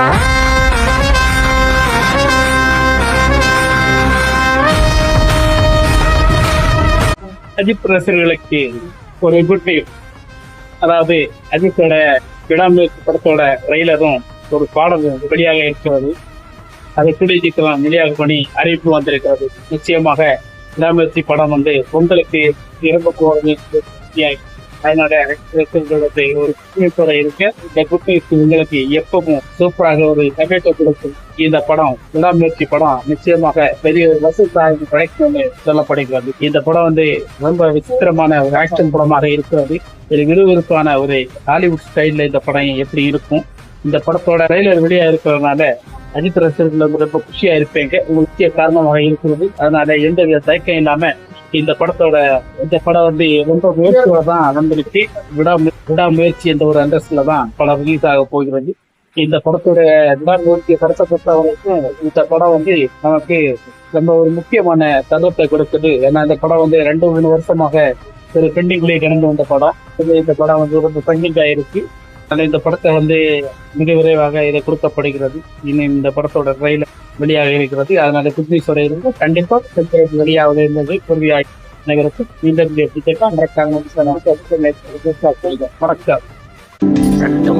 அஜித் ரசிகர்களுக்கு ஒரு good news அதாவது அஜித்தோட விடாமுயற்சி படத்தோட ட்ரெய்லரும் ஒரு பாடலும் வெளியாக இருக்கிறது. அதை கூடிய வெளியாக பண்ணி அறிவிப்பு வந்திருக்கிறது. நிச்சயமாக விடாமுயற்சி படம் வந்து பொங்கலுக்கு இறங்க போகிறது அதனோட ரசிகர்களுக்கு ஒரு குழுப்பட இந்த குட் நியூஸ் உங்களுக்கு எப்பவும் சூப்பராக ஒரு நகைட்டை கொடுக்கும். இந்த படம் விடாமுயற்சி படம் நிச்சயமாக பெரிய ஒரு கிடைக்கும் சொல்லப்படுகிறது. இந்த படம் வந்து ரொம்ப விசித்திரமான ஒரு ஆக்ஷன் படமாக இருக்கிறது. ஒரு விறுவிறுப்பான ஒரு ஹாலிவுட் ஸ்டைல்ல இந்த படம் எப்படி இருக்கும்? இந்த படத்தோட ட்ரெய்லர் வெளியா இருக்கிறதுனால அஜித் ரசிகர்கள் வந்து ரொம்ப குஷியா இருப்பீங்க. முக்கிய காரணமாக இருக்கிறது. அதனால எந்த வித தயக்கம் இல்லாம இந்த படத்தோட இந்த படம் வந்து ரொம்ப முயற்சியோட தான் நடந்துருச்சு விடா விடாமுயற்சி என்ற ஒரு அந்தஸ்துல தான் படம் ரிலீஸ் ஆக போகிறது. இந்த படத்தோட விடாமுயற்சி படத்தை பொறுத்தவரைக்கும் இந்த படம் வந்து நமக்கு ரொம்ப ஒரு முக்கியமான தருணத்தை கொடுக்குது. ஏன்னா இந்த படம் வந்து ரெண்டு மூணு வருஷமாக ஒரு பெண்டிங்லேயே கிடந்து வந்த படம். இது இந்த படம் வந்து ரொம்ப பெண்டிங் ஆயிருக்கு இந்த படத்தை வந்து மிக விரைவாக இதை கொடுக்கப்படுகிறது. இன்னும் இந்த படத்தோட ட்ரெயிலர் வெளியாக இருக்கிறது. அதனால குட்னீஸோட இருந்து கண்டிப்பா செப்டம்பர் வெளியாக இருந்தது உறுதியாக நகருக்கு மீண்டும் மறக்காம வணக்கம்